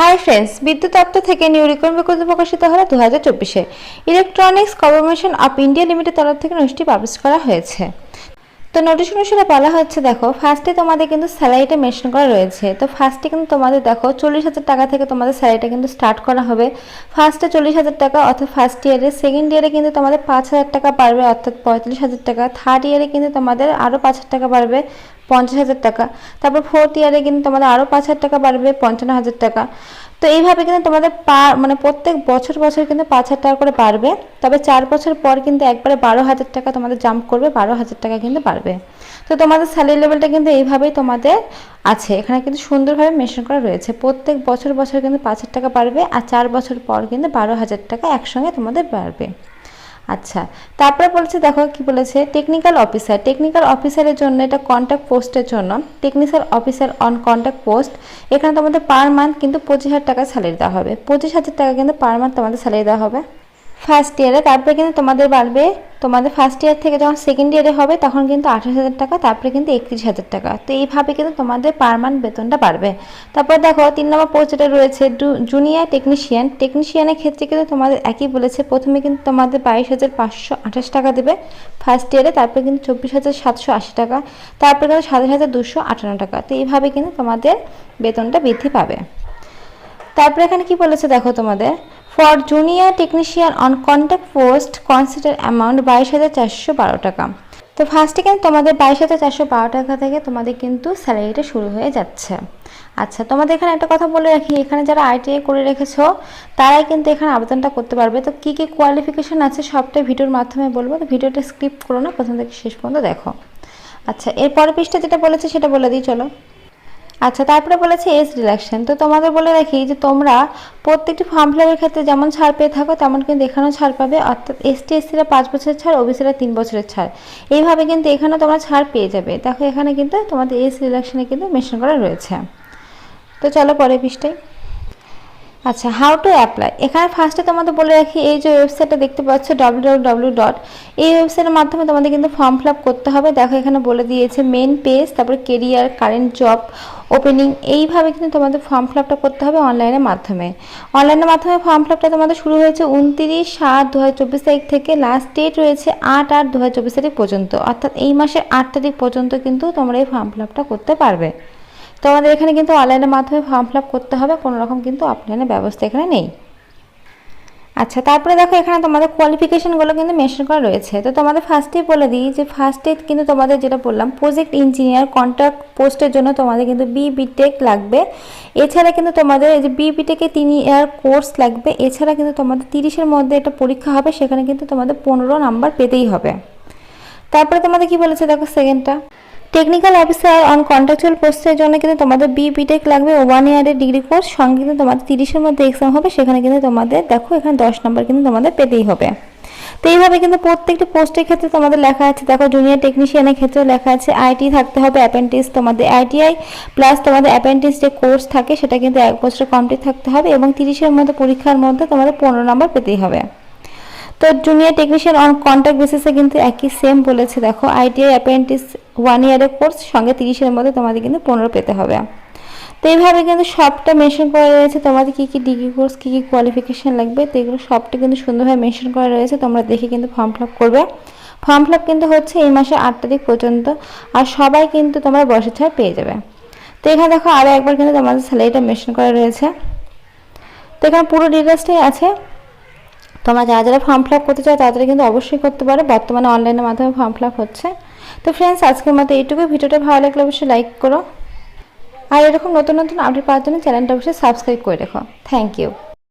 Hi friends, বিদ্যুৎ দপ্তর থেকে নিউ বিকল্প প্রকাশিত হলো দু হাজার চব্বিশে। Electronics corporation of India limited তরফ থেকে নোটিশটি পাবলিশ করা হয়েছে। তো নোটিশ অনুসারে বলা হচ্ছে, দেখো ফার্স্টে তোমাদের কিন্তু স্যালারিটা মেনশন করা রয়েছে। তো ফার্স্টে কিন্তু তোমাদের, দেখো, চল্লিশ হাজার টাকা থেকে তোমাদের স্যালারিটা কিন্তু স্টার্ট করা হবে। ফার্স্টে চল্লিশ হাজার টাকা, অর্থাৎ ফার্স্ট ইয়ারে সেকেন্ড ইয়ারে কিন্তু তোমাদের পাঁচ হাজার টাকা বাড়বে, অর্থাৎ পঁয়তাল্লিশ হাজার টাকা। থার্ড ইয়ারে কিন্তু তোমাদের আরও পাঁচ হাজার টাকা বাড়বে, পঞ্চাশ হাজার টাকা। তারপর ফোর্থ ইয়ারে কিন্তু তোমাদের আরও পাঁচ হাজার টাকা বাড়বে, পঞ্চান্ন হাজার টাকা। তো এইভাবে কিন্তু তোমাদের পা মানে প্রত্যেক বছর বছর কিন্তু পাঁচ হাজার টাকা করে বাড়বে। তবে চার বছর পর কিন্তু একবারে বারো হাজার টাকা তোমাদের জাম্প করবে, বারো হাজার টাকা কিন্তু বাড়বে। তো তোমাদের স্যালারি লেভেলটা কিন্তু এইভাবেই তোমাদের আছে। এখানে কিন্তু সুন্দরভাবে মেনশন করা রয়েছে। প্রত্যেক বছর বছর কিন্তু পাঁচ হাজার টাকা বাড়বে আর চার বছর পর কিন্তু বারো হাজার টাকা একসঙ্গে তোমাদের বাড়বে। আচ্ছা তারপরে বলেছে, দেখো কি বলেছে টেকনিক্যাল অফিসার টেকনিক্যাল অফিসারের জন্য এটা কন্ট্যাক্ট পোস্টের জন্য technical officer on contact post এখানে তোমাদের পার মান্থ কিন্তু পঁচিশ হাজার টাকা স্যালারি দেওয়া হবে। পঁচিশ হাজার টাকা কিন্তু পার মান্থ তোমাদের স্যালারি দেওয়া হবে। ফার্স্ট ইয়ারে তারপরে কিন্তু তোমাদের বাড়বে, তোমাদের ফার্স্ট ইয়ার থেকে যখন সেকেন্ড ইয়ারে হবে, তখন কিন্তু আঠাশ হাজার টাকা, তারপরে কিন্তু একত্রিশ হাজার টাকা। তো এইভাবে কিন্তু তোমাদের পার মান্থ বেতনটা বাড়বে। তারপর দেখো, তিন নম্বর পোস্ট যেটা রয়েছে জুনিয়র টেকনিশিয়ান টেকনিশিয়ানের ক্ষেত্রে কিন্তু তোমাদের একই বলেছে, প্রথমে কিন্তু তোমাদের বাইশ হাজার পাঁচশো আঠাশ টাকা দেবে ফার্স্ট ইয়ারে তারপরে কিন্তু চব্বিশ হাজার সাতশো আশি টাকা, তারপরে কিন্তু সাতাশ হাজার দুশো আটান্ন টাকা। তো এইভাবে কিন্তু তোমাদের বেতনটা বৃদ্ধি পাবে। তারপরে এখানে কি বলেছে দেখো তোমাদের for junior technician on contact post consider amount বাইশ হাজার চারশো বারো টাকা। তো ফার্স্টে কিন্তু তোমাদের বাইশ হাজার চারশো বারো টাকা থেকে তোমাদের কিন্তু স্যালারিটা শুরু হয়ে যাচ্ছে। আচ্ছা তোমাদের এখানে একটা কথা বলে রাখি, এখানে যারা আইটিআই করে রেখেছো, তারাই কিন্তু এখানে আবেদনটা করতে পারবে। তো কী কী কোয়ালিফিকেশান আছে সবটাই ভিডিওর মাধ্যমে বলব, তো ভিডিওটা স্কিপ করো না, প্রথম থেকে শেষ পর্যন্ত দেখো। আচ্ছা এর পরের পৃষ্ঠা যেটা বলেছে সেটা বলে দিই, চলো। আচ্ছা তারপরে বলেছে এজ রিল্যাকশন তো তোমাদের বলে রাখি যে তোমরা প্রত্যেকটি ফর্ম ফিলাপের ক্ষেত্রে যেমন ছাড় পেয়ে থাকো, তেমন কিন্তু এখানেও ছাড় পাবে। অর্থাৎ এস এসটি এসসিরা পাঁচ বছরের ছাড় ওবিসিরা তিন বছরের ছাড়। এইভাবে কিন্তু এখানে তোমরা ছাড় পেয়ে যাবে। দেখো, এখানে কিন্তু তোমাদের এজ রিল্যাকশনে কিন্তু মেশন করা রয়েছে। তো চলো পরে পৃষ্ঠায়। আচ্ছা হাউ টু অ্যাপ্লাই এখানে ফার্স্টে তোমাদের বলে রাখি, এই যে ওয়েবসাইটটা দেখতে পাচ্ছ ডাব্লিউ ডট এই ওয়েবসাইটের মাধ্যমে তোমাদের কিন্তু ফর্ম ফিল করতে হবে। দেখো, এখানে বলে দিয়েছে মেন পেজ তারপরে কেরিয়ার কারেন্ট জব ওপেনিং এইভাবে কিন্তু তোমাদের ফর্ম ফিল করতে হবে অনলাইনের মাধ্যমে। অনলাইনের মাধ্যমে ফর্ম ফিল তোমাদের শুরু হয়েছে উনত্রিশ সাত দু তারিখ থেকে। লাস্ট ডেট রয়েছে আট আট দু তারিখ পর্যন্ত। অর্থাৎ এই মাসের আট তারিখ পর্যন্ত কিন্তু তোমরা এই ফর্ম ফিল করতে পারবে। তোমাদের এখানে কিন্তু অনলাইনের মাধ্যমে ফর্ম ফিল করতে হবে, কোনো রকম কিন্তু অফলাইনের ব্যবস্থা এখানে নেই। আচ্ছা তারপরে দেখো এখানে তোমাদের কোয়ালিফিকেশনগুলো কিন্তু মেনশন করা রয়েছে। তো তোমাদের ফার্স্টেই বলে দিই যে ফার্স্টে কিন্তু তোমাদের যেটা বললাম প্রজেক্ট ইঞ্জিনিয়ার কন্ট্রাক্ট পোস্টের জন্য তোমাদের কিন্তু বি বিটেক লাগবে। এছাড়া কিন্তু তোমাদের এই যে বি বিটেকে তিন ইয়ার কোর্স লাগবে। এছাড়া কিন্তু তোমাদের তিরিশের মধ্যে একটা পরীক্ষা হবে, সেখানে কিন্তু তোমাদের পনেরো নাম্বার পেতেই হবে। তারপরে তোমাদের কি বলেছে দেখো সেকেন্ডটা টেকনিক্যাল অফিসার অন কন্ট্রাকচুয়াল পোস্টের জন্য কিন্তু তোমাদের বি বিটেক লাগবে ওয়ান ইয়ারের ডিগ্রি কোর্স সঙ্গে কিন্তু তোমাদের তিরিশের মধ্যে এক্সাম হবে, সেখানে কিন্তু তোমাদের, দেখো, এখানে দশ নম্বর কিন্তু তোমাদের পেতেই হবে। তো এইভাবে কিন্তু প্রত্যেকটি পোস্টের ক্ষেত্রে তোমাদের লেখা আছে, দেখো জুনিয়র টেকনিশিয়ানের ক্ষেত্রেও লেখা আছে আইটি থাকতে হবে অ্যাপেন্টিস তোমাদের আইটিআই প্লাস তোমাদের অ্যাপেন্টিস যে কোর্স থাকে, সেটা কিন্তু এক বছর কমপ্লিট থাকতে হবে, এবং তিরিশের মধ্যে পরীক্ষার মধ্যে তোমাদের পনেরো নম্বর পেতেই হবে। তো জুনিয়র টেকনিশিয়ান অন কন্ট্রাক্ট বেসিসে কিন্তু একই সেম বলেছে, দেখো আইটিআই অ্যাপ্রেন্টিস ওয়ান ইয়ারের কোর্স সঙ্গে তিরিশের মধ্যে তোমাদের কিন্তু পনেরো পেতে হবে। তো এইভাবে কিন্তু সবটা মেনশন করা রয়েছে, তোমাদের কী কী ডিগ্রি কোর্স কী কী কোয়ালিফিকেশান লাগবে, তো এগুলো সবটা কিন্তু সুন্দরভাবে মেনশন করা রয়েছে, তোমরা দেখে কিন্তু ফর্ম ফিল করবে। ফর্ম ফিল কিন্তু হচ্ছে এই মাসের আট তারিখ পর্যন্ত, আর সবাই কিন্তু তোমরা বসে ছাড় পেয়ে যাবে। তো এখানে দেখো আরও একবার কিন্তু তোমাদের স্যালারিটা মেনশন করা রয়েছে। তো এখানে পুরো ডিটেলসটাই আছে। তোমরা যারা যারা ফর্ম ফিল করতে চাও তাদের কিন্তু অবশ্যই করতে পারো। বর্তমানে অনলাইনের মাধ্যমে ফর্ম ফিল হচ্ছে। তো ফ্রেন্ডস আজকের মতো এইটুকু ভিডিওটা ভালো লাগলে অবশ্যই লাইক করো। আর এরকম নতুন নতুন আপডেট পাওয়ার জন্য চ্যানেলটা অবশ্যই সাবস্ক্রাইব করে রেখো। Thank you